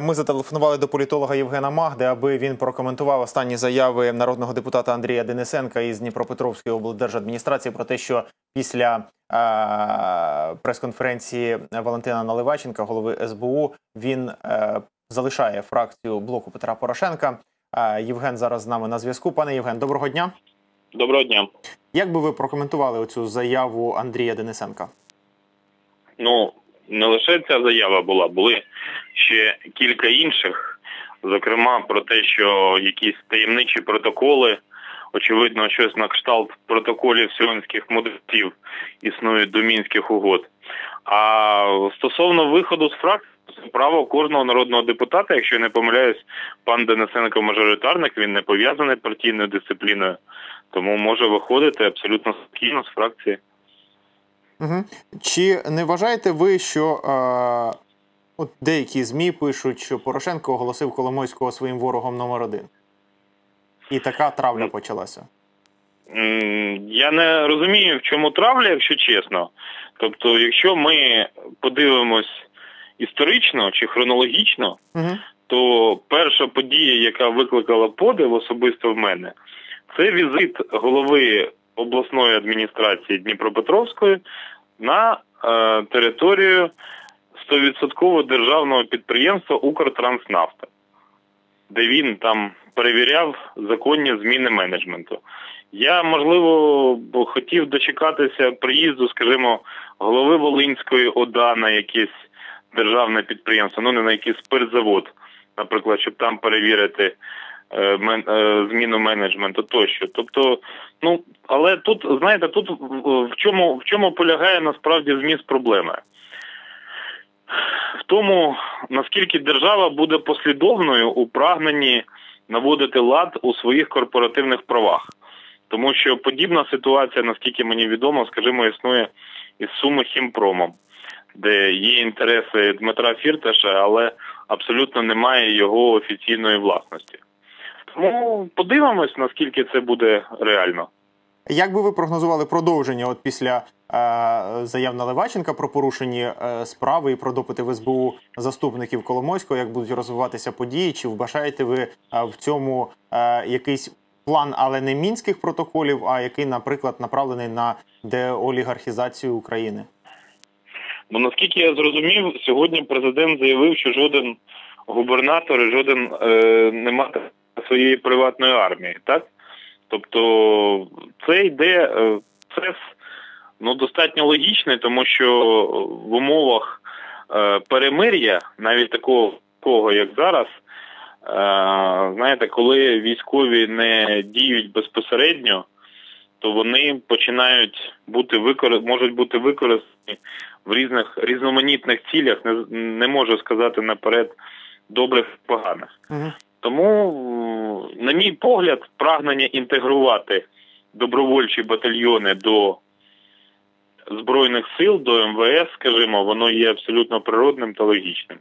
Ми зателефонували до політолога Євгена Магди, аби він прокоментував останні заяви народного депутата Андрія Денисенка із Дніпропетровської облдержадміністрації про те, що після е- прес-конференції Валентина Наливаченка, голови СБУ, він е- залишає фракцію блоку Петра Порошенка. Е- Євген зараз з нами на зв'язку. Пане Євген, доброго дня. Доброго дня. Як би ви прокоментували оцю заяву Андрія Денисенка? Ну не лише ця заява була, були ще кілька інших, зокрема про те, що якісь таємничі протоколи, очевидно, щось на кшталт протоколів сіонських мудреців існують до мінських угод. А стосовно виходу з фракції, це право кожного народного депутата, якщо я не помиляюсь, пан Денисенко мажоритарник, він не пов'язаний партійною дисципліною, тому може виходити абсолютно спокійно з фракції. Угу. Чи не вважаєте ви, що е, от деякі ЗМІ пишуть, що Порошенко оголосив Коломойського своїм ворогом номер один? І така травля почалася? Я не розумію, в чому травля, якщо чесно. Тобто, якщо ми подивимось історично чи хронологічно, угу. то перша подія, яка викликала подив особисто в мене, це візит голови обласної адміністрації Дніпропетровської на е, територію 100% державного підприємства Укртранснафта, де він там перевіряв законні зміни менеджменту. Я, можливо, хотів дочекатися приїзду, скажімо, голови Волинської ОДА на якесь державне підприємство, ну не на якийсь спиртзавод, наприклад, щоб там перевірити е, е, зміну менеджменту тощо. Тобто, ну але тут, знаєте, тут в чому в чому полягає насправді зміст проблеми? Тому, наскільки держава буде послідовною у прагненні наводити лад у своїх корпоративних правах. Тому що подібна ситуація, наскільки мені відомо, скажімо, існує із Суми Хімпромом, де є інтереси Дмитра Фірташа, але абсолютно немає його офіційної власності. Тому подивимось, наскільки це буде реально. Як би ви прогнозували продовження от після е, заяв Наливаченка про порушені е, справи і про допити в СБУ заступників Коломойського, як будуть розвиватися події? Чи вбачаєте ви е, в цьому е, якийсь план, але не мінських протоколів, а який, наприклад, направлений на деолігархізацію України? Ну наскільки я зрозумів, сьогодні президент заявив, що жоден губернатор жоден е, не має своєї приватної армії, так? Тобто це йде процес ну, достатньо логічний, тому що в умовах е, перемир'я, навіть такого, такого як зараз, е, знаєте, коли військові не діють безпосередньо, то вони починають бути викор... можуть бути використані в різних різноманітних цілях, не, не можу сказати наперед добрих поганих. Угу. Тому, на мій погляд, прагнення інтегрувати добровольчі батальйони до збройних сил, до МВС, скажімо, воно є абсолютно природним та логічним.